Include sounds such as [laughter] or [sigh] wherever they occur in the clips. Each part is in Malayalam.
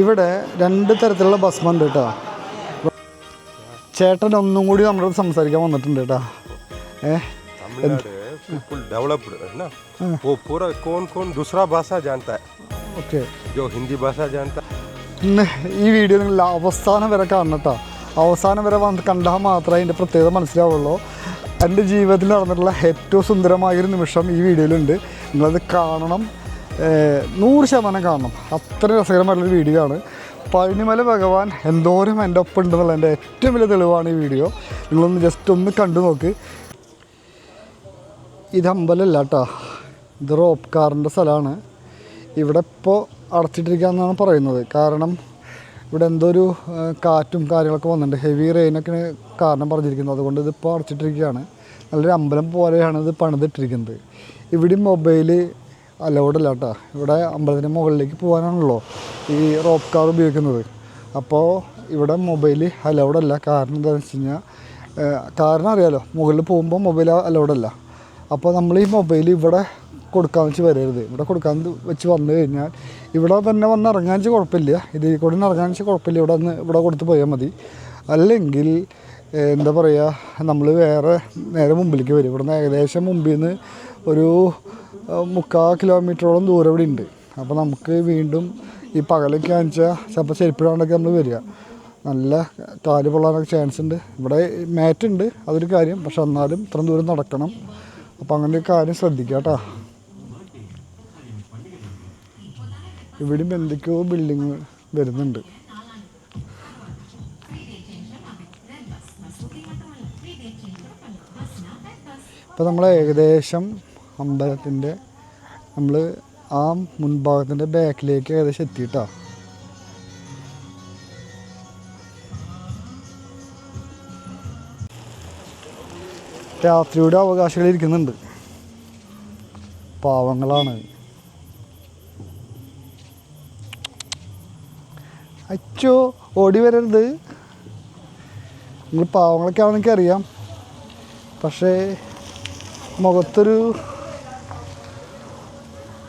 ഇവിടെ രണ്ട് തരത്തിലുള്ള ഭസ്മുണ്ട് കേട്ടോ ചേട്ടൻ ഒന്നും കൂടി നമ്മളോട് സംസാരിക്കാൻ വന്നിട്ടുണ്ട് കേട്ടോ ഏ तमिलनाडु फुल डेवलप्ड है ना वो पूरा कौन कौन दूसरा भाषा जानता है ഓക്കെ जो हिंदी भाषा जानता है ഇന്ന് ഈ വീഡിയോ നിങ്ങൾ അവസാനം വരെ കാണണം കേട്ടോ അവസാനം വരെ വന്ന് കണ്ടാൽ മാത്രമേ അതിൻ്റെ പ്രത്യേകത മനസ്സിലാവുള്ളൂ എൻ്റെ ജീവിതത്തിൽ നടന്നിട്ടുള്ള ഏറ്റവും സുന്ദരമായൊരു നിമിഷം ഈ വീഡിയോയിലുണ്ട് നിങ്ങളത് കാണണം ഏഹ് നൂറ് ശതമാനം കാണണം. അത്ര രസകരമായിട്ടുള്ളൊരു വീഡിയോ ആണ്. പഴനിമല ഭഗവാൻ എന്തോരം എന്റെ ഒപ്പം ഉണ്ടെന്നുള്ള എന്റെ ഏറ്റവും വലിയ തെളിവാണ് ഈ വീഡിയോ നിങ്ങളൊന്ന് ജസ്റ്റ് ഒന്ന് കണ്ടു നോക്ക്. ഇത് അമ്പലമല്ല കേട്ടോ. ഇത് റോപ്പ് കാറിന്റെ സ്ഥലമാണ്. ഇവിടെ ഇപ്പോൾ അടച്ചിട്ടിരിക്കുകയെന്നാണ് പറയുന്നത്. കാരണം ഇവിടെ എന്തോ ഒരു കാറ്റും കാര്യങ്ങളൊക്കെ വന്നിട്ടുണ്ട്. ഹെവി റെയിനൊക്കെ കാരണം പറഞ്ഞിരിക്കുന്നത്. അതുകൊണ്ട് ഇതിപ്പോൾ അടച്ചിട്ടിരിക്കുകയാണ്. നല്ലൊരു അമ്പലം പോലെയാണ് ഇത് പണിതിട്ടിരിക്കുന്നത്. ഇവിടെ മൊബൈൽ അലൗഡല്ല കേട്ടോ ഇവിടെ അമ്പലത്തിന്റെ മുകളിലേക്ക് പോകാനാണല്ലോ ഈ റോപ്പ് കാർ ഉപയോഗിക്കുന്നത്. അപ്പോൾ ഇവിടെ മൊബൈൽ അലൗഡല്ല. കാരണം എന്താണെന്ന് വെച്ച് കഴിഞ്ഞാൽ കാരണം അറിയാലോ മുകളിൽ പോകുമ്പോൾ മൊബൈൽ അലൗഡല്ല. അപ്പോൾ നമ്മൾ ഈ മൊബൈൽ ഇവിടെ കൊടുക്കാൻ വെച്ച് വരരുത്. ഇവിടെ കൊടുക്കാൻ വെച്ച് വന്നു കഴിഞ്ഞാൽ ഇവിടെ തന്നെ വന്ന് ഇറങ്ങാൻ വെച്ചാൽ കുഴപ്പമില്ല. ഇതിൽ കൂടി ഇറങ്ങാൻ വെച്ചാൽ കുഴപ്പമില്ല. ഇവിടെ വന്ന് ഇവിടെ കൊടുത്ത് പോയാൽ മതി. അല്ലെങ്കിൽ എന്താ പറയുക നമ്മൾ വേറെ നേരെ മുമ്പിലേക്ക് വരും. ഇവിടെ നിന്ന് ഏകദേശം മുമ്പിൽ നിന്ന് ഒരു മുക്കാൽ കിലോമീറ്ററോളം ദൂരം ഇവിടെ ഉണ്ട്. അപ്പോൾ നമുക്ക് വീണ്ടും ഈ പകലൊക്കെ ആണെച്ചാൽ ചിലപ്പോൾ ചെരുപ്പിടാണ്ടൊക്കെ നമ്മൾ വരിക. നല്ല കാൽ പൊള്ളാനൊക്കെ ചാൻസ് ഉണ്ട്. ഇവിടെ മാറ്റ് ഉണ്ട് അതൊരു കാര്യം. പക്ഷെ എന്നാലും ഇത്രയും ദൂരം നടക്കണം. അപ്പോൾ അങ്ങനെ ഒരു കാര്യം ശ്രദ്ധിക്കുക കേട്ടോ. ഇവിടെയും എന്തൊക്കെയോ ബിൽഡിങ് വരുന്നുണ്ട്. ഇപ്പോൾ നമ്മൾ ഏകദേശം അമ്പലത്തിന്റെ നമ്മൾ ആ മുൻഭാഗത്തിന്റെ ബാക്കിലേക്ക് ഏകദേശം എത്തിയിട്ടാ. രാത്രിയുടെ അവകാശികൾ ഇരിക്കുന്നുണ്ട്. പാവങ്ങളാണ്. അച്ചോ ഓടി വരരുത്. നിങ്ങൾ പാവങ്ങളൊക്കെ ആണെന്ന് അറിയാം പക്ഷേ മുഖത്തൊരു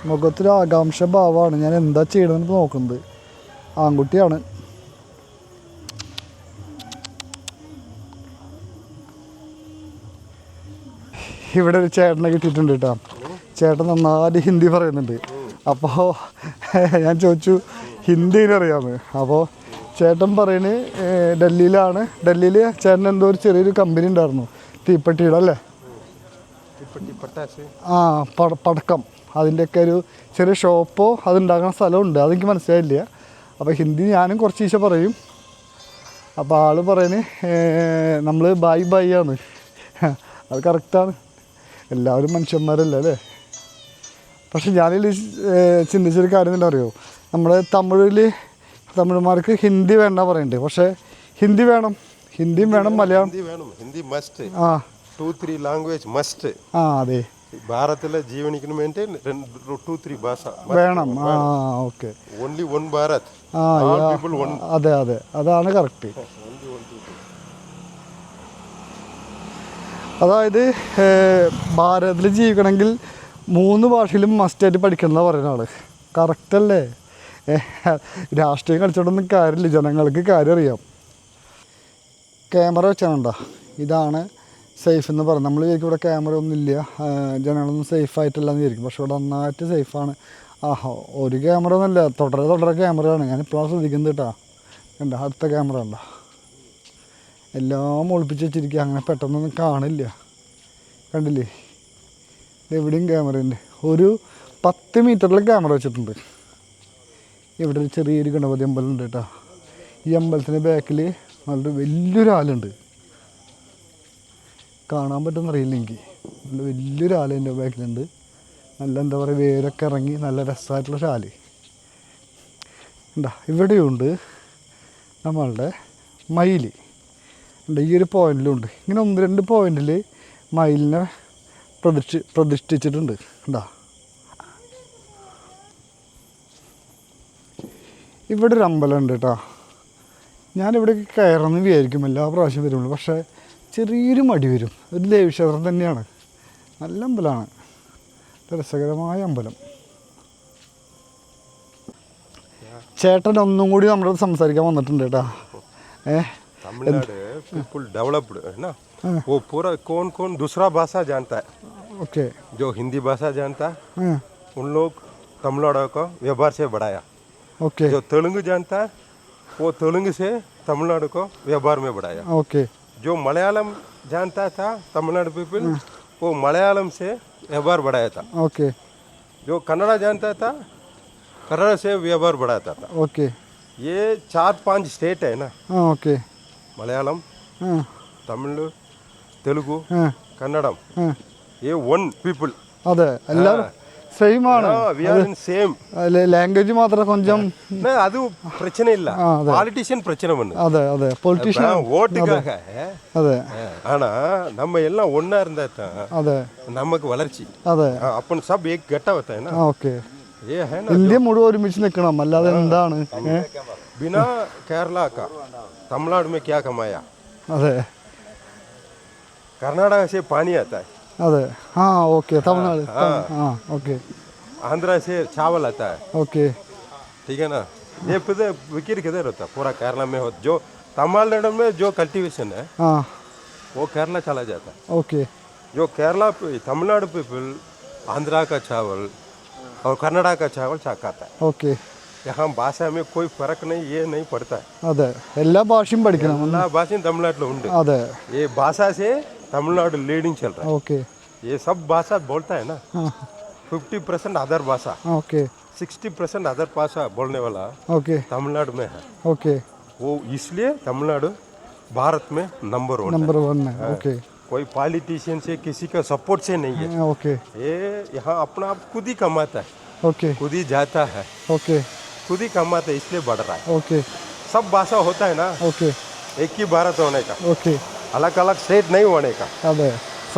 മുഖത്തൊരു ആകാംക്ഷ ഭാവമാണ്. ഞാൻ എന്താ ചെയ്യണമെന്ന് നോക്കുന്നത് ആൺകുട്ടിയാണ്. ഇവിടെ ഒരു ചേട്ടനെ കിട്ടിയിട്ടുണ്ട് കേട്ടോ. ചേട്ടൻ നന്നായിട്ട് ഹിന്ദി പറയുന്നുണ്ട്. അപ്പോൾ ഞാൻ ചോദിച്ചു ഹിന്ദിയിലറിയാമെന്ന് അപ്പോൾ ചേട്ടൻ പറയുന്നത് ഡൽഹിയിലാണ്. ഡൽഹിയിൽ ചേട്ടൻ എന്തോ ഒരു ചെറിയൊരു കമ്പനി ഉണ്ടായിരുന്നു. തീപ്പെട്ടിയുടെ അല്ലേ? ആ പട പടക്കം. അതിന്റെയൊക്കെ ഒരു ചെറിയ ഷോപ്പോ അതുണ്ടാക്കുന്ന സ്ഥലമുണ്ട്. അതെനിക്ക് മനസ്സിലായില്ല. അപ്പോൾ ഹിന്ദി ഞാനും കുറച്ച് ഈശ പറയും. അപ്പോൾ ആൾ പറയുന്നത് നമ്മൾ ബായ് ബൈ ആണ്. അത് കറക്റ്റാണ് എല്ലാവരും മനുഷ്യന്മാരല്ല അല്ലേ? പക്ഷെ ഞാനിതിൽ ചിന്തിച്ചൊരു കാര്യം തന്നെ അറിയോ നമ്മൾ തമിഴിൽ തമിഴ്മാർക്ക് ഹിന്ദി വേണ്ട പറയണ്ടേ? പക്ഷേ ഹിന്ദി വേണം. ഹിന്ദിയും വേണം മലയാളം. ഹിന്ദി വേണം. ഹിന്ദി മസ്റ്റ് ആ. టూ త్రీ లాంగ్వేజ్ మస్ట్ ആ അതെ భారత్లో జీవనికమంటే రెండు టూ త్రీ భాష വേണം ആ ഓക്കെ ఓన్లీ వన్ భారత్ ആ All യാ. people one. അതെ അതെ അതാണ് കറക്റ്റ് അതായത് ഭാരതത്തിൽ ജീവിക്കണമെങ്കിൽ മൂന്ന് ഭാഷയിലും മസ്റ്റായിട്ട് പഠിക്കണം എന്നാണ് പറയുന്ന ആള് കറക്റ്റ് അല്ലേ ഏഹ്, രാഷ്ട്രീയം കളിച്ചോണ്ടൊന്നും കാര്യമില്ല ജനങ്ങൾക്ക് കാര്യം അറിയാം ക്യാമറ വെച്ചാണോ ഇതാണ് സേഫ് എന്ന് പറയും നമ്മൾ വിചാരിക്കും ഇവിടെ ക്യാമറ ഒന്നും ഇല്ല. ജനങ്ങളൊന്നും സേഫ് ആയിട്ടില്ല എന്ന് വിചാരിക്കും. പക്ഷെ ഇവിടെ നന്നായിട്ട് സേഫാണ് ആഹോ ഒരു ക്യാമറ ഒന്നുമില്ല തുടരെ തുടരെ ക്യാമറയാണ് ഞാൻ ഇപ്പോഴാണ് ശ്രദ്ധിക്കുന്നത് കേട്ടോ കണ്ട? അടുത്ത ക്യാമറ ഉണ്ട എല്ലാം ഒളിപ്പിച്ച് വെച്ചിരിക്കുക അങ്ങനെ പെട്ടെന്നൊന്നും കാണില്ല. കണ്ടില്ലേ? എവിടെയും ക്യാമറ ഉണ്ട്. ഒരു പത്ത് മീറ്ററിൽ ക്യാമറ വെച്ചിട്ടുണ്ട്. ഇവിടെ ഒരു ചെറിയൊരു ഗണപതി അമ്പലം ഉണ്ട് കേട്ടോ ഈ അമ്പലത്തിന്റെ ബാക്കിൽ നല്ലൊരു വലിയൊരു ആലുണ്ട്. കാണാൻ പറ്റുമെന്ന് അറിയില്ല എനിക്ക് നല്ല വലിയൊരു ആല എന്റെ ബാക്കിലുണ്ട്. നല്ല എന്താ പറയുക വേരൊക്കെ ഇറങ്ങി നല്ല രസമായിട്ടുള്ള ശാൽ ഉണ്ടാ ഇവിടെയുണ്ട് നമ്മളുടെ മയിൽ ഉണ്ട് ഈ ഒരു പോയിന്റിലുണ്ട്. ഇങ്ങനെ ഒന്ന് രണ്ട് പോയിന്റിൽ മയിലിനെ പ്രതിഷ്ഠി പ്രതിഷ്ഠിച്ചിട്ടുണ്ട്. ഉണ്ടാ ഇവിടെ ഒരു അമ്പലം ഉണ്ട് കേട്ടോ. ഞാനിവിടേക്ക് കയറണമെന്ന് വിചാരിക്കും. എല്ലാ പ്രാവശ്യം വരുള്ളൂ. പക്ഷേ ചെറിയൊരു മടി വരും ഒരു ദേവീക്ഷേത്രം തന്നെയാണ് നല്ല അമ്പലമാണ് രസകരമായ അമ്പലം ചേട്ടൻ ഒന്നും കൂടി നമ്മുടെ അടുത്ത് സംസാരിക്കാൻ വന്നിട്ടുണ്ട് കേട്ടോ ഏ तमिलनाडु बिल्कुल डेवलप्ड है ना वो पूरा कौन कौन दूसरा भाषा जानता है ഓക്കെ जो हिंदी भाषा जानता है उन लोग तमिलनाडु को व्यवहार से बढ़ाया ഓക്കെ जो तेलुगु जानता है वो तेलुगु से तमिलनाडु को व्यवहार में बढ़ाया ഓക്കെ जो मलयालम जानता था तमिलनाडु पीपल हाँ। वो मलयालम से व्यवहार बढ़ाया था। ओके। जो कन्नड़ा जानता था कन्नड़ा से व्यवहार बढ़ाता था। ओके। ये चार पाँच स्टेट है ना? हाँ, ओके। मलयालम हाँ। तमिल तेलुगु कन्नड़म। ये वन पीपल अद സെയിം ആണ് സെയിം ലാംഗ്വേജ് മാത്രം കൊഞ്ചം അത് பிரச்சனை இல்ல பாலிட்டிஷியன் பிரச்சனை பண்ணு அதே அதே பொலிட்டிஷியன் ஓட்டுக்காக அதே ஆனா நம்ம எல்லாம் ஒண்ணா இருந்தா தான் அதே நமக்கு வளர்ச்சி அதே அப்பன் சப் ஏக் கெட்ட வத்தா ஓகே ഇന്ത്യ മുഴുവൻ ഒരുമിച്ച് നിൽക്കണം അല്ലാതെ എന്താണ് ബിനാ കേരള തമിഴ്നാട് മേ ക്യാ കമായ അതെ കർണാടക പാനി ആത്താ अरे हाँ ओके तमिलनाडु हाँ ओके आंध्रा से चावल आता है ओके ठीक है ना ये किधर विकेट किधर होता है पूरा केरला में हो जो तमिलनाडु में जो कल्टीवेशन है हाँ वो केरला चला जाता है ओके जो केरला पे तमिलनाडु पे पीपल आंध्रा का चावल और कर्नाटक का चावल चाकाता है ओके यहाँ भाषा में कोई फ़र्क नहीं ये नहीं पड़ता है അതെ ना ഭാഷയും പഠിക്കണം എല്ലാ उन्हें തമിഴ്നാട്ടിലുണ്ട് ये भाषा से तमिलनाडु लीडिंग चल रहा है। ओके ये सब भाषा बोलता है ना? फिफ्टी परसेंट अदर भाषा। ओके सिक्सटी परसेंट अदर भाषा बोलने वाला ओके तमिलनाडु में है। ओके वो इसलिए तमिलनाडु भारत में नंबर वन नंबर वन में ओके कोई पॉलिटिशियन से किसी का सपोर्ट से नहीं है। ओके ये यहाँ अपना आप खुद ही कमाता है। ओके खुद ही जाता है। ओके खुद ही कमाता है इसलिए बढ़ रहा है। ओके सब भाषा होता है ना? ओके एक ही भारत होने का। ओके अलग अलग स्टेट नहीं होने का।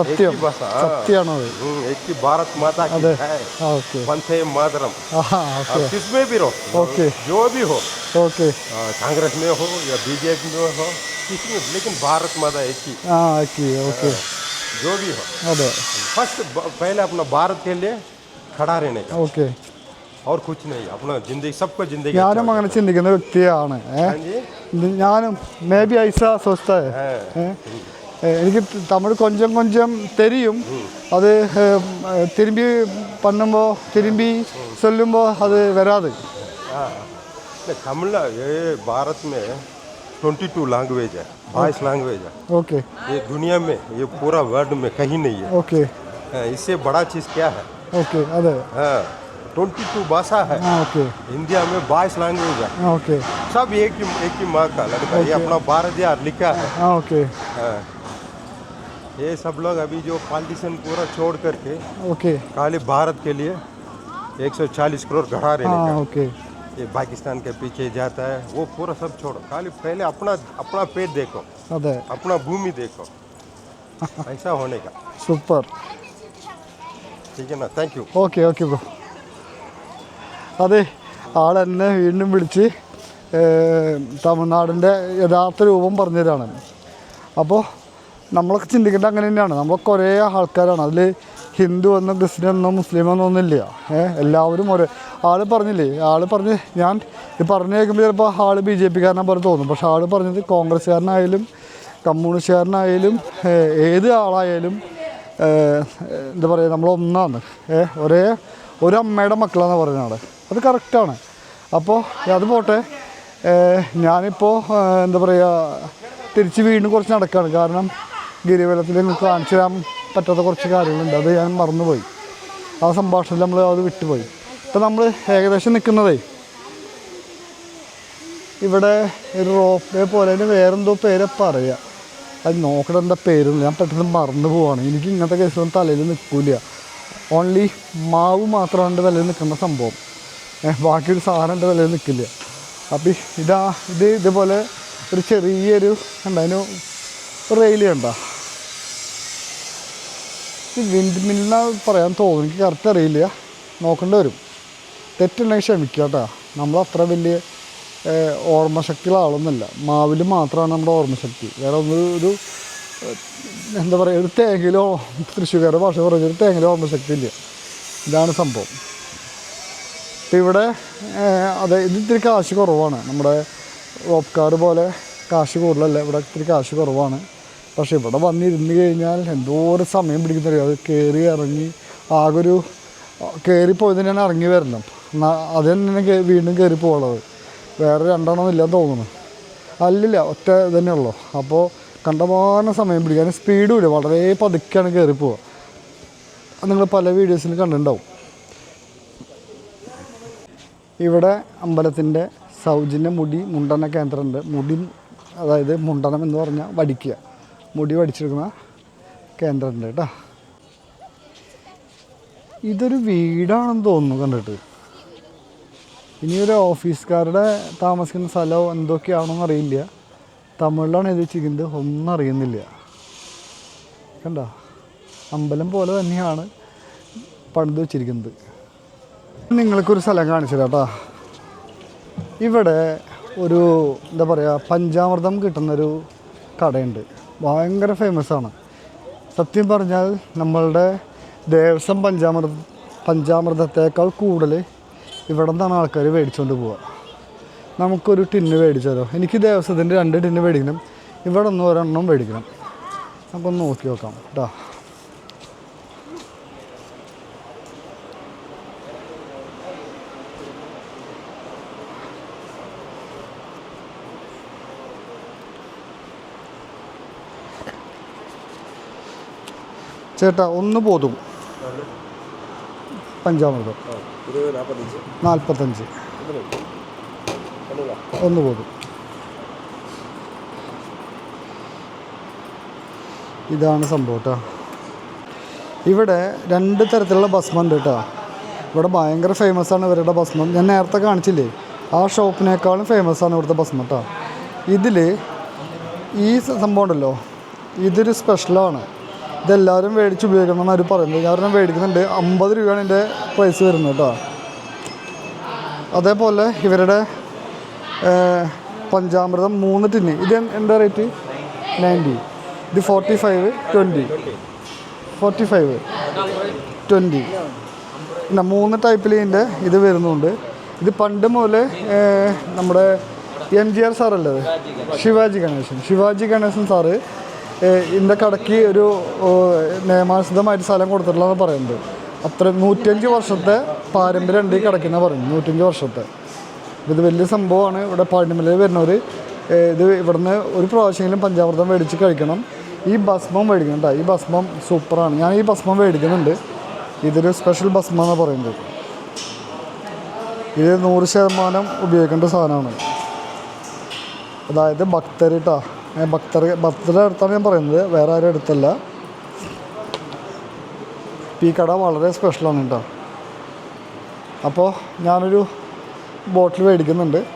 एक हाँ। हम्म, भारत माता की हाँ, ओके। वंदे मातरम। हाँ, भी रहो। ओके। जो भी हो। ओके। कांग्रेस में हो या बीजेपी में हो किसी में लेकिन भारत माता एक ही। ओके। जो भी हो। फ़र्स्ट पहले अपना भारत के लिए खड़ा रहने का। ओके। और कुछ नहीं अपना जिंदगी सबको जिंदगी ഞാനും അങ്ങനെ ചിന്തിക്കുന്ന വ്യക്തിയാണ് ഏ हाँ जी ഇത് ഞാനും മേ ബി ഐസ സ്വസ്ഥ എനിക്ക് തമിഴ് കൊഞ്ചം കൊഞ്ചം തെരിയും അത് ഏ, തിരുമ്പി പണ്ണുമ്പോൾ തിരുമ്പി ചൊല്ലുമ്പോൾ അത് വരാതെ हाँ नहीं, तमिल ये भारत में ट्वेंटी टू लैंग्वेज है बाईस लैंग्वेज है ഓക്കെ ये दुनिया में ये पूरा वर्ल्ड में कहीं नहीं है ഓക്കെ हाँ, इससे बड़ा चीज़ क्या है ഓക്കെ അതെ हाँ ट्वेंटी टू भाषा है। ओके इंडिया में बाईस लैंग्वेज है। ओके सब एक ही एक ही माँ का लड़का ये अपना भारत यार लिखा है। ओके हाँ। ये सब लोग अभी जो पॉलिटिशन पूरा छोड़ करके ओके खाली भारत के लिए 140 करोड़ घड़ा रहे हैं ओके ये पाकिस्तान के पीछे जाता है। वो पूरा सब छोड़ो। खाली पहले अपना अपना पेट देखो। अपना भूमि देखो। [laughs] ऐसा होने का। सुपर ठीक है ना? Thank you okay okay bro അതെ ആളെന്നെ വീണ്ടും വിളിച്ച് തമിഴ്നാടിന്റെ യഥാർത്ഥ രൂപം പറഞ്ഞതാണ്. അപ്പോൾ നമ്മളൊക്കെ ചിന്തിക്കേണ്ടത് അങ്ങനെ തന്നെയാണ് നമ്മൾ കുറേ ആൾക്കാരാണ്. അതിൽ ഹിന്ദു എന്നോ ക്രിസ്ത്യൻ എന്നോ മുസ്ലിം എന്നോ ഒന്നുമില്ല. എല്ലാവരും ഒരേ ആൾ പറഞ്ഞില്ലേ? ആൾ പറഞ്ഞ് ഞാൻ ഇത് പറഞ്ഞു കേൾക്കുമ്പോൾ ചിലപ്പോൾ ആൾ ബി ജെ പിക്കാരനെ പോലെ തോന്നും. പക്ഷേ ആൾ പറഞ്ഞത് കോൺഗ്രസ്സുകാരനായാലും കമ്മ്യൂണിസ്റ്റുകാരനായാലും ഏത് ആളായാലും എന്താ പറയുക ഏഹ് ഒരേ ഒരു അമ്മയുടെ മക്കളാണെന്ന് പറയുന്നത് അത് കറക്റ്റാണ്. അപ്പോൾ അത് പോട്ടെ. ഞാനിപ്പോൾ എന്താ പറയുക തിരിച്ച് വീണ്ടും കുറച്ച് നടക്കുകയാണ് കാരണം ഗിരിവലത്തിൽ നിങ്ങൾക്ക് കാണിച്ചു തരാൻ പറ്റാത്ത കുറച്ച് കാര്യങ്ങളുണ്ട്. അത് ഞാൻ മറന്നുപോയി. ആ സംഭാഷണത്തിൽ നമ്മൾ അത് വിട്ടുപോയി. ഇപ്പം നമ്മൾ ഏകദേശം നിൽക്കുന്നതേ ഇവിടെ ഒരു റോപ്പ് വേ പോലെ തന്നെ വേറെന്തോ പേരെ പറയുക അത് നോക്കണം എന്താ പേരൊന്നും. ഞാൻ പെട്ടെന്ന് മറന്നു പോവാണ്. എനിക്ക് ഇങ്ങനത്തെ കേസൊന്നും തലയിൽ നിൽക്കില്ല ഓൺലി മാവ് മാത്രമാണ് തലയിൽ നിൽക്കുന്ന സംഭവം. ഏ, ബാക്കി ഒരു സാധനം എന്റെ തലയിൽ നിൽക്കില്ല. അപ്പം ഇതാ ഇത് ഇതുപോലെ ഒരു ചെറിയൊരു എന്താ അതിന് റെയിൽ ഈ വിൻഡ് മില്ലെന്ന് പറയാൻ തോന്നുന്നു. എനിക്ക് കറക്റ്റ് അറിയില്ല. നോക്കേണ്ടി വരും. തെറ്റുണ്ടെങ്കിൽ ക്ഷമിക്കുക കേട്ടോ. നമ്മളത്ര വലിയ ഓർമ്മശക്തിയുള്ള ആളൊന്നുമല്ല. മാവിൽ മാത്രമാണ് നമ്മുടെ ഓർമ്മശക്തി. വേറെ ഒന്ന് ഒരു എന്താ പറയുക ഒരു തേങ്ങയിലോ തൃശ്ശൂർക്കാരുടെ ഭാഷ പറഞ്ഞൊരു തേങ്ങയിലോ ഓർമ്മശക്തി ഇല്ല. ഇതാണ് സംഭവം. ഇപ്പം ഇവിടെ അതെ ഇത് ഇത്തിരി കാശ് കുറവാണ്. നമ്മുടെ ഓപ്കാർ പോലെ കാശ് കൂടുതലല്ല? ഇവിടെ ഇത്തിരി കാശ് കുറവാണ്. പക്ഷേ ഇവിടെ വന്നിരുന്ന് കഴിഞ്ഞാൽ എന്തോരം സമയം പിടിക്കുന്നറിയോ? അത് കയറി ഇറങ്ങി ആകെ ഒരു കയറിപ്പോയത് തന്നെയാണ് ഇറങ്ങി വരണം. അത് തന്നെ വീണ്ടും കയറി പോകുള്ളത് വേറെ രണ്ടെണ്ണം ഇല്ലെന്ന് തോന്നുന്നു. അല്ലില്ല ഒറ്റ ഇതന്നെ ഉള്ളൂ. അപ്പോൾ കണ്ടമാനം സമയം പിടിക്കാൻ സ്പീഡും ഇല്ല. വളരെ പതുക്കെയാണ് കയറി പോവുക നിങ്ങൾ പല വീഡിയോസിലും കണ്ടിട്ടുണ്ടാവും. ഇവിടെ അമ്പലത്തിന്റെ സൗജന്യ മുടി മുണ്ടന കേന്ദ്രമുണ്ട്. മുടി അതായത് മുണ്ടനം എന്ന് പറഞ്ഞാൽ വടിക്കുക മുടി വടിച്ചെടുക്കുന്ന കേന്ദ്രമുണ്ട് കേട്ടോ. ഇതൊരു വീടാണെന്ന് തോന്നുന്നു കണ്ടിട്ട്. ഇനി ഒരു ഓഫീസുകാരുടെ താമസിക്കുന്ന സ്ഥലമോ എന്തൊക്കെയാണെന്ന് അറിയില്ല. തമിഴിലാണ് ഇത് വെച്ചിരിക്കുന്നത് ഒന്നും അറിയുന്നില്ല. കണ്ട? അമ്പലം പോലെ തന്നെയാണ് പണിത് വെച്ചിരിക്കുന്നത്. നിങ്ങൾക്കൊരു സ്ഥലം കാണിച്ചു കേട്ടോ ഇവിടെ ഒരു എന്താ പറയുക പഞ്ചാമൃതം കിട്ടുന്നൊരു കടയുണ്ട്. ഭയങ്കര ഫേമസ് ആണ്. സത്യം പറഞ്ഞാൽ നമ്മളുടെ ദേവസ്വം പഞ്ചാമൃത പഞ്ചാമൃതത്തേക്കാൾ കൂടുതൽ ഇവിടെ നിന്നാണ് ആൾക്കാർ മേടിച്ചുകൊണ്ട് പോവുക. നമുക്കൊരു ടിന്ന് മേടിച്ചാലോ എനിക്ക് ദേവസ്വത്തിന്റെ രണ്ട് ടിന്ന് മേടിക്കണം. ഇവിടെ നിന്ന് ഒരെണ്ണം മേടിക്കണം. നമുക്കൊന്ന് നോക്കി നോക്കാം. കേട്ടോ ചേട്ടാ ഒന്ന് പോതും. പഞ്ചാമൃതം. നാൽപ്പത്തഞ്ച് ഒന്ന് പോതും. ഇതാണ് സംഭവം കേട്ടോ ഇവിടെ രണ്ട് തരത്തിലുള്ള ഭസ്മം ഉണ്ട് കേട്ടോ ഇവിടെ ഭയങ്കര ഫേമസ് ആണ് ഇവരുടെ ഭസ്മം. ഞാൻ നേരത്തെ കാണിച്ചില്ലേ? ആ ഷോപ്പിനേക്കാളും ഫേമസ് ആണ് ഇവിടുത്തെ ഭസ്മം കേട്ടോ ഇതിൽ ഈ സംഭവം ഉണ്ടല്ലോ. ഇതൊരു സ്പെഷ്യലാണ് ഇതെല്ലാവരും മേടിച്ച് ഉപയോഗിക്കണം എന്നാണ് അവർ പറയുന്നത് ഞാൻ ഒരെണ്ണം മേടിക്കുന്നുണ്ട്. അമ്പത് രൂപയാണ് എന്റെ പ്രൈസ് വരുന്നത് കേട്ടോ. അതേപോലെ ഇവരുടെ പഞ്ചാമൃതം മൂന്ന് ടിന്ന്. ഇത് എന്താ റേറ്റ് നയന്റി. ഇത് forty five twenty forty five twenty പിന്നെ മൂന്ന് ടൈപ്പിൽ ഇതിന്റെ ഇത് വരുന്നുണ്ട്. ഇത് പണ്ട് മുതൽ നമ്മുടെ എം ജി ആർ സാറല്ലേ? ശിവാജി ഗണേശൻ. ശിവാജി ഗണേശൻ സാറ് ഇതിന്റെ കടയ്ക്ക് ഒരു നിയമാനുസൃതമായിട്ട് സ്ഥലം കൊടുത്തിട്ടുള്ളതെന്ന് പറയുന്നത്. അത്ര നൂറ്റഞ്ച് വർഷത്തെ പാരമ്പര്യം ഉണ്ട് ഈ കിടക്കുന്ന പറയുന്നത്. നൂറ്റഞ്ച് വർഷത്തെ. ഇത് വലിയ സംഭവമാണ്. ഇവിടെ പാണ്ടിമലയിൽ വരുന്നവർ ഇത് ഇവിടുന്ന് ഒരു പ്രാവശ്യമെങ്കിലും പഞ്ചാമൃതം മേടിച്ച് കഴിക്കണം. ഈ ഭസ്മം മേടിക്കണം കേട്ടോ. ഈ ഭസ്മം സൂപ്പറാണ്. ഞാൻ ഈ ഭസ്മം മേടിക്കുന്നുണ്ട്. ഇതൊരു സ്പെഷ്യൽ ഭസ്മം എന്ന് പറയുന്നത്. ഇത് നൂറ് ശതമാനം ഉപയോഗിക്കേണ്ട സാധനമാണ്. അതായത് ഭക്തരിട്ടാ ഭക്തർ ഭക്തരുടെ അടുത്താണ് ഞാൻ പറയുന്നത്. വേറെ ആരും അടുത്തല്ല. ഈ കട വളരെ സ്പെഷ്യലാണ് കേട്ടോ. അപ്പോൾ ഞാനൊരു ബോട്ടിൽ മേടിക്കുന്നുണ്ട്.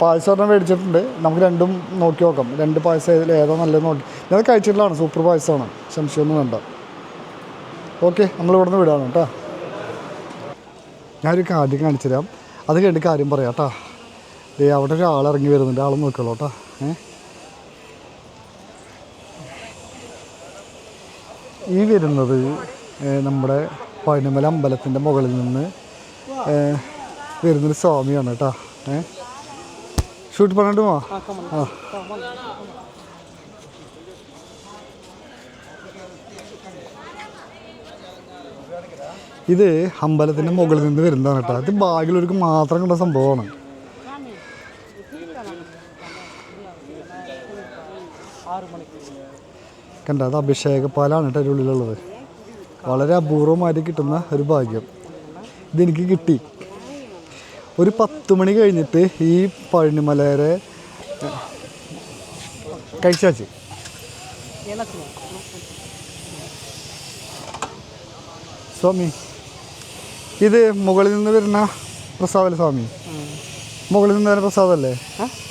പായസം ഒരെണ്ണം മേടിച്ചിട്ടുണ്ട്. നമുക്ക് രണ്ടും നോക്കി നോക്കാം. രണ്ട് പായസം ഏതിൽ ഏതാ നല്ലത് നോക്കി. ഞാൻ കഴിച്ചിട്ടുള്ളതാണ്. സൂപ്പർ പായസമാണ്. സംശയമൊന്നും വേണ്ട. ഓക്കെ നമ്മളിവിടുന്ന് വിടാണ് കേട്ടോ. ഞാനൊരു കാര്യം കാണിച്ചു തരാം അത് കഴിഞ്ഞിട്ട് കാര്യം പറയാം കേട്ടോ. അവിടെ ഒരാൾ ഇറങ്ങി വരുന്നുണ്ട്. ആൾ നോക്കിക്കോളൂ കേട്ടോ. ഏ? ഈ വരുന്നത് നമ്മുടെ പഴനിമല അമ്പലത്തിന്റെ മുകളിൽ നിന്ന് വരുന്നൊരു സ്വാമിയാണ് കേട്ടോ. ഏ? ഷൂട്ട് പണിട്ടുമോ ആ. ഇത് അമ്പലത്തിന്റെ മുകളിൽ നിന്ന് വരുന്നതാണ് കേട്ടോ. ഇത് ബാഗിലൊരു മാത്രം കണ്ട സംഭവമാണ്. കണ്ട? അത് അഭിഷേകപ്പാലാണ് കേട്ടോ അതിന്റെ ഉള്ളിലുള്ളത് വളരെ അപൂർവമായിട്ട് കിട്ടുന്ന ഒരു ഭാഗ്യം. ഇതെനിക്ക് കിട്ടി. ഒരു പത്ത് മണി കഴിഞ്ഞിട്ട് ഈ പഴനിമലരെ കഴിച്ചാച്ച് സ്വാമി ഇത് മുകളിൽ നിന്ന് വരുന്ന പ്രസാവല സ്വാമി? മുകളിൽ നിന്ന് വരുന്ന പ്രസാദല്ലേ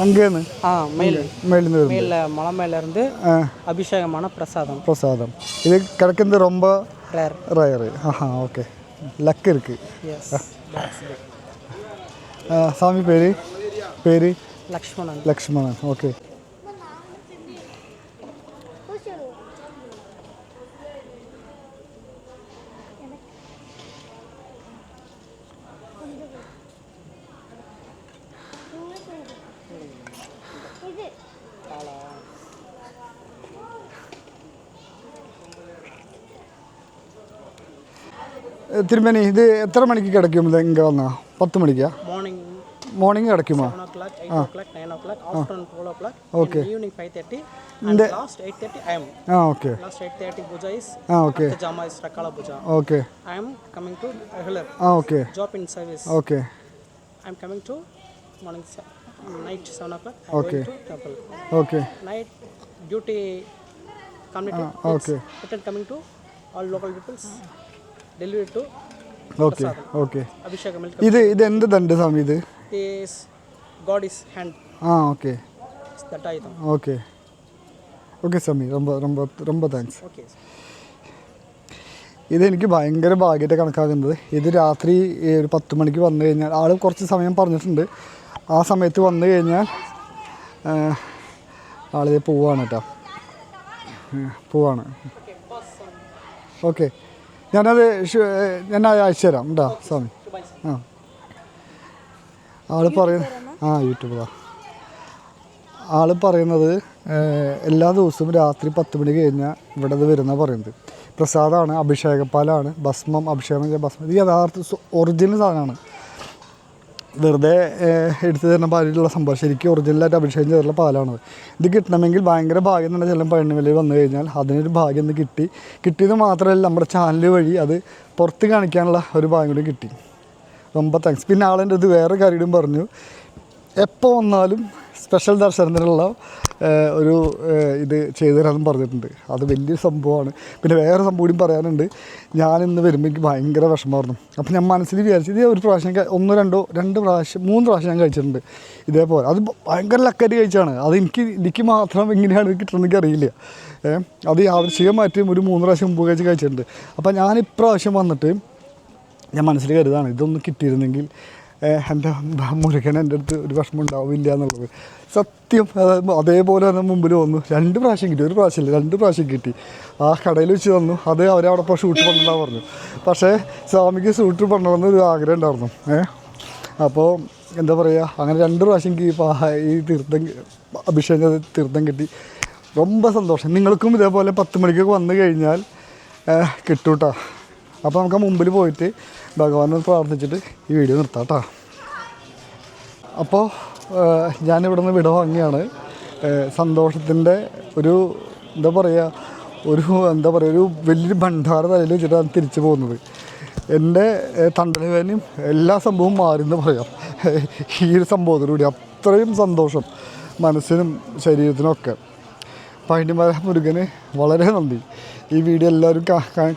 അങ്ങേന്ന് ஆ மேல் മേളിൽ നിന്ന് വരുന്നത് மேல மலை மேல இருந்து ആ அபிஷேகமான பிரசாதம் പ്രസാദം ഇത് കിടക്കുന്നത് ரொம்ப ரேர் റയറ് ஆஹா ஓகே லக் இருக்கு எஸ் ஆ, சாமி பேர் பேர் லக்ஷ்மணன் லக்ஷ்மணன் ஓகே തിരുമേനി ഇത് എത്ര മണിക്ക് കിടക്കും ഇത് ഇങ്ങനെ വന്നാ? പത്ത് മണിക്കാ? Morning morning കിടക്കുമോ? Okay duty okay okay coming to all local peoples delivery to okay okay అభిషేకం ഇത് ఇది ఎంత దండి స్వామి ఇది is God is hand okay that item okay okay. സമി റൊമ്പ റൊമ്പ റൊമ്പ താങ്ക്സ്. ഇതെനിക്ക് ഭയങ്കര ഭാഗ്യത്തെ കണക്കാക്കുന്നത്. ഇത് രാത്രി ഒരു പത്ത് മണിക്ക് വന്നു കഴിഞ്ഞാൽ ആൾ കുറച്ച് സമയം പറഞ്ഞിട്ടുണ്ട്. ആ സമയത്ത് വന്നു കഴിഞ്ഞാൽ ആളിത് പോവാണ് കേട്ടോ. പോവാണ്. ഓക്കെ. ഞാനത് ഞാൻ അയച്ചു തരാം. കേട്ടോ സ്വാമി. ആ. ആൾ പറയുന്ന ആ യൂട്യൂബിലാ ആൾ പറയുന്നത് എല്ലാ ദിവസവും രാത്രി പത്ത് മണി കഴിഞ്ഞാൽ ഇവിടെ ഇത് വരുന്ന പറയുന്നത്. പ്രസാദമാണ് അഭിഷേകപ്പാലാണ് ഭസ്മം അഭിഷേകം ഭസ്മം. ഇത് യഥാർത്ഥ ഒറിജിനൽ സാധനമാണ്. വെറുതെ ഏഹ്, എടുത്തു തരുന്ന പാലിലുള്ള സംഭവം ശരിക്കും ഒറിജിനലായിട്ട് അഭിഷേകം ചെയ്തിട്ടുള്ള പാലാണത് ഇത് കിട്ടണമെങ്കിൽ ഭയങ്കര ഭാഗ്യം തന്നെ ചില പഴനിമലയിൽ വന്നു കഴിഞ്ഞാൽ അതിനൊരു ഭാഗ്യം ഒന്ന് കിട്ടി കിട്ടിയത് മാത്രമല്ല നമ്മുടെ ചാനൽ വഴി അത് പുറത്ത് കാണിക്കാനുള്ള ഒരു ഭാഗ്യം കൂടി കിട്ടി ரொம்ப താങ്ക്സ് പിന്നെ ആളെൻ്റെ ഇത് വേറെ കാര്യവും പറഞ്ഞു എപ്പോൾ വന്നാലും സ്പെഷ്യൽ ദർശനത്തിനുള്ള ഏഹ്, ഒരു ഇത് ചെയ്തു തരാമെന്ന് പറഞ്ഞിട്ടുണ്ട്. അത് വലിയൊരു സംഭവമാണ്. പിന്നെ വേറെ സംഭവം കൂടി പറയാനുണ്ട്. ഞാനിന്ന് വരുമ്പോൾ എനിക്ക് ഭയങ്കര വിഷമമായിരുന്നു. അപ്പോൾ ഞാൻ മനസ്സിൽ വിചാരിച്ചു ഇത് ഒരു പ്രാവശ്യം ഒന്നോ രണ്ടോ രണ്ട് പ്രാവശ്യം മൂന്ന് പ്രാവശ്യം ഞാൻ കഴിച്ചിട്ടുണ്ട് ഇതേപോലെ. അത് ഭയങ്കര ലക്കായിട്ട് കഴിച്ചാണ്. അത് എനിക്ക് എനിക്ക് മാത്രം എങ്ങനെയാണ് കിട്ടുന്നത് അറിയില്ല. അത് അത് മാറ്റിയും ഒരു മൂന്ന് പ്രാവശ്യം മുമ്പ് കഴിച്ച് കഴിച്ചിട്ടുണ്ട്. അപ്പോൾ ഞാൻ ഇപ്രാവശ്യം വന്നിട്ട് ഞാൻ മനസ്സിൽ കരുതാണ് ഇതൊന്നും കിട്ടിയിരുന്നെങ്കിൽ എന്റെ മുരുകൻ എന്റെ അടുത്ത് ഒരു വിഷമം ഉണ്ടാവില്ല എന്നുള്ളത്. സത്യം അതേപോലെ തന്നെ മുമ്പിൽ വന്നു. രണ്ട് പ്രാവശ്യം കിട്ടി ഒരു പ്രാവശ്യമില്ല രണ്ട് പ്രാവശ്യം കിട്ടി. ആ കടയിൽ വെച്ച് തന്നു. അത് അവരെ അവിടെ ഇപ്പോൾ ഷൂട്ട് പണ്ടതാ പറഞ്ഞു. പക്ഷേ സ്വാമിക്ക് ഷൂട്ട് പണ്ടണമെന്ന് ഒരു ആഗ്രഹം ഉണ്ടായിരുന്നു. ഏഹ് അപ്പോൾ എന്താ പറയുക അങ്ങനെ രണ്ട് പ്രാവശ്യം ഈ തീർത്ഥം അഭിഷേകം തീർത്ഥം കിട്ടി. ரொம்ப സന്തോഷം. നിങ്ങൾക്കും ഇതേപോലെ പത്ത് മണിക്കൊക്കെ വന്നു കഴിഞ്ഞാൽ കിട്ടൂട്ടോ. അപ്പോൾ നമുക്ക് മുമ്പിൽ പോയിട്ട് ഭഗവാനെ പ്രാർത്ഥിച്ചിട്ട് ഈ വീഡിയോ നിർത്താം കേട്ടോ അപ്പോൾ ഞാനിവിടെ നിന്ന് വിട വാങ്ങിയാണ്. സന്തോഷത്തിന്റെ ഒരു എന്താ പറയുക ഒരു എന്താ പറയുക ഒരു വലിയൊരു ഭണ്ഡാര തലയിൽ വെച്ചിട്ടാണ് തിരിച്ചു പോകുന്നത്. എന്റെ തണ്ടലുവേനയും എല്ലാ സംഭവവും മാറിയെന്ന് പറയാം. ഈ ഒരു സംഭവത്തിലൂടെ അത്രയും സന്തോഷം മനസ്സിനും ശരീരത്തിനും ഒക്കെ. പൈൻഡിമല മുരുകന് വളരെ നന്ദി. ഈ വീഡിയോ എല്ലാവരും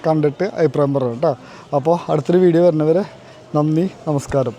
കണ്ടിട്ട് അഭിപ്രായം പറയണം കേട്ടോ. അപ്പോൾ അടുത്തൊരു വീഡിയോ വരുന്നവരെ നന്ദി നമസ്കാരം.